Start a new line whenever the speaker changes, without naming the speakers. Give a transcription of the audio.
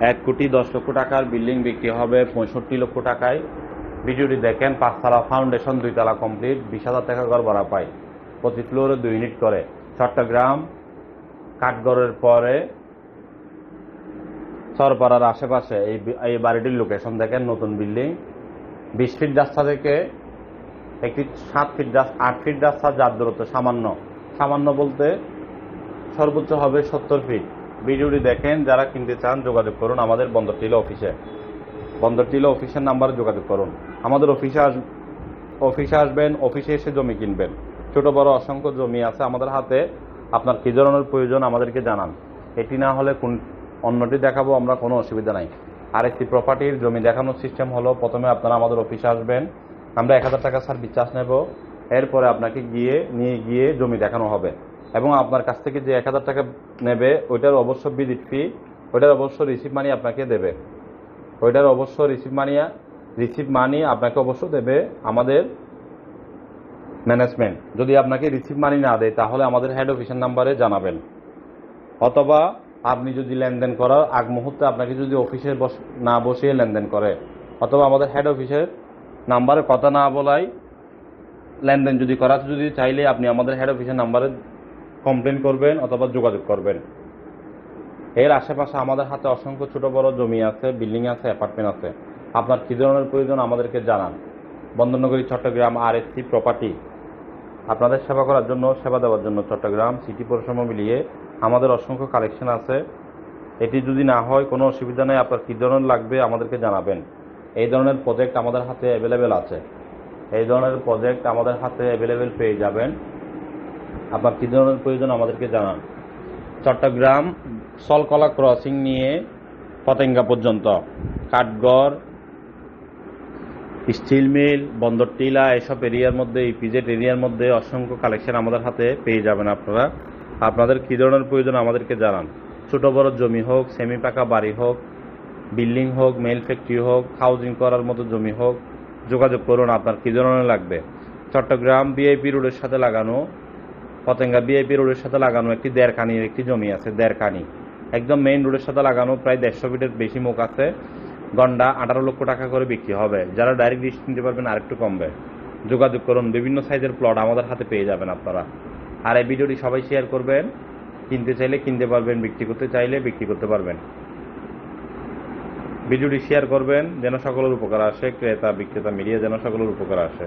এক কোটি দশ লক্ষ টাকার বিল্ডিং বিক্রি হবে পঁয়ষট্টি লক্ষ টাকায়। ভিডিওটি দেখেন, পাঁচতলা ফাউন্ডেশন, দুইতলা কমপ্লিট, বিশ হাজার টাকা ঘর ভাড়া পায়। প্রতি ফ্লোরে দুই ইউনিট করে। চট্টগ্রাম, কাঠগড়ের পরে সরপাড়ার আশেপাশে এই এই বাড়িটির লোকেশন দেখেন, নতুন বিল্ডিং। বিশ ফিট রাস্তা থেকে একটি সাত ফিট রাস্তা আট ফিট রাস্তা, যার দূরত্ব সামান্য। সামান্য বলতে সর্বোচ্চ হবে সত্তর ফিট। ভিডিওটি দেখেন, যারা কিনতে চান যোগাযোগ করুন, আমাদের বন্দর টিলা অফিসে। বন্দর টিলা অফিসের নাম্বারে যোগাযোগ করুন। আমাদের অফিসে আস, অফিসে আসবেন, অফিসে এসে জমি কিনবেন। ছোট, বড়, অসংখ্য জমি আছে আমাদের হাতে। আপনার কী ধরনের প্রয়োজন আমাদেরকে জানান। এটি না হলে কোন, অন্যটি দেখাবো, আমরা কোনো অসুবিধা নাই। আর একটি প্রপার্টির জমি দেখানোর সিস্টেম হলো, প্রথমে আপনারা আমাদের অফিসে আসবেন। আমরা এক হাজার টাকা সার্ভিস চার্জ নেব। এরপরে আপনাকে গিয়ে, নিয়ে গিয়ে জমি দেখানো হবে। এবং আপনার কাছ থেকে যে এক হাজার টাকা নেবে, ওইটার অবশ্য ভিজিট ফি ওইটার অবশ্য রিসিভ মানি আপনাকে দেবে। ওইটার অবশ্য রিসিভ মানি রিসিভ মানি আপনাকে অবশ্য দেবে আমাদের ম্যানেজমেন্ট যদি আপনাকে রিসিভ মানি না দেয়, তাহলে আমাদের হেড অফিসের নাম্বারে জানাবেন। অথবা আপনি যদি লেনদেন করার আগ মুহূর্তে আপনাকে যদি অফিসে বস, না বসিয়ে লেনদেন করে, অথবা আমাদের হেড অফিসের নাম্বারে কথা না বলাই লেনদেন যদি করার যদি চাইলে, আপনি আমাদের হেড অফিসের নাম্বারে কমপ্লেন করবেন অথবা যোগাযোগ করবেন। এর আশেপাশে আমাদের হাতে অসংখ্য ছোট বড় জমি আছে, বিল্ডিং আছে, অ্যাপার্টমেন্ট আছে। আপনার কী ধরনের প্রয়োজন আমাদেরকে জানান। বন্দরনগরী, চট্টগ্রাম আর এসি প্রপার্টি। আপনাদের সেবা করার জন্য, সেবা দেওয়ার জন্য চট্টগ্রাম সিটি পরিশ্রম মিলিয়ে আমাদের অসংখ্য কালেকশন আছে। এটি যদি না হয়, কোনো অসুবিধা নেই, আপনার কী ধরনের লাগবে আমাদেরকে জানাবেন। এই ধরনের প্রজেক্ট আমাদের হাতে অ্যাভেলেবেল আছে। এই ধরনের প্রজেক্ট আমাদের হাতে অ্যাভেলেবেল পেয়ে যাবেন। আপনার কী ধরনের প্রয়োজন আমাদেরকে জানান? চট্টগ্রাম সলকলা ক্রসিং নিয়ে পতেঙ্গা পর্যন্ত। কাঠগড়, স্টিল মিল, বন্দর টিলা, এসব এরিয়ার মধ্যে ইপিজেড এরিয়ার মধ্যে অসংখ্য কালেকশন আমাদের হাতে পেয়ে যাবেন আপনারা। আপনাদের কী ধরনের প্রয়োজন আমাদেরকে জানান? ছোট, বড় জমি হোক সেমি পাকা বাড়ি হোক, বিল্ডিং হোক মেল ফ্যাক্টরি হোক হাউজিং করার মতো জমি হোক, যোগাযোগ করুন, আপনার কী ধরনের লাগবে? চট্টগ্রাম বিআইপি রোডের সাথে লাগানো পতেঙ্গা বিআইপি রোডের সাথে লাগানো একটি দেড়খানির একটি জমি আছে দেড়কানি একদম মেইন রোডের সাথে লাগানো প্রায় দেড়শো ফিটের বেশি মুখ আছে। গন্ডা আঠারো লক্ষ টাকা করে বিক্রি হবে। যারা ডাইরেক্ট লিস্ট নিতে পারবেন আরেকটু কমবে। যোগাযোগ করুন, বিভিন্ন সাইজের প্লট আমাদের হাতে পেয়ে যাবেন আপনারা। আর এই ভিডিওটি সবাই শেয়ার করবেন। কিনতে চাইলে কিনতে পারবেন, বিক্রি করতে চাইলে বিক্রি করতে পারবেন। ভিডিওটি শেয়ার করবেন, যেন সকলের উপকার আসে ক্রেতা বিক্রেতা মিলিয়ে যেন সকলের উপকার আসে।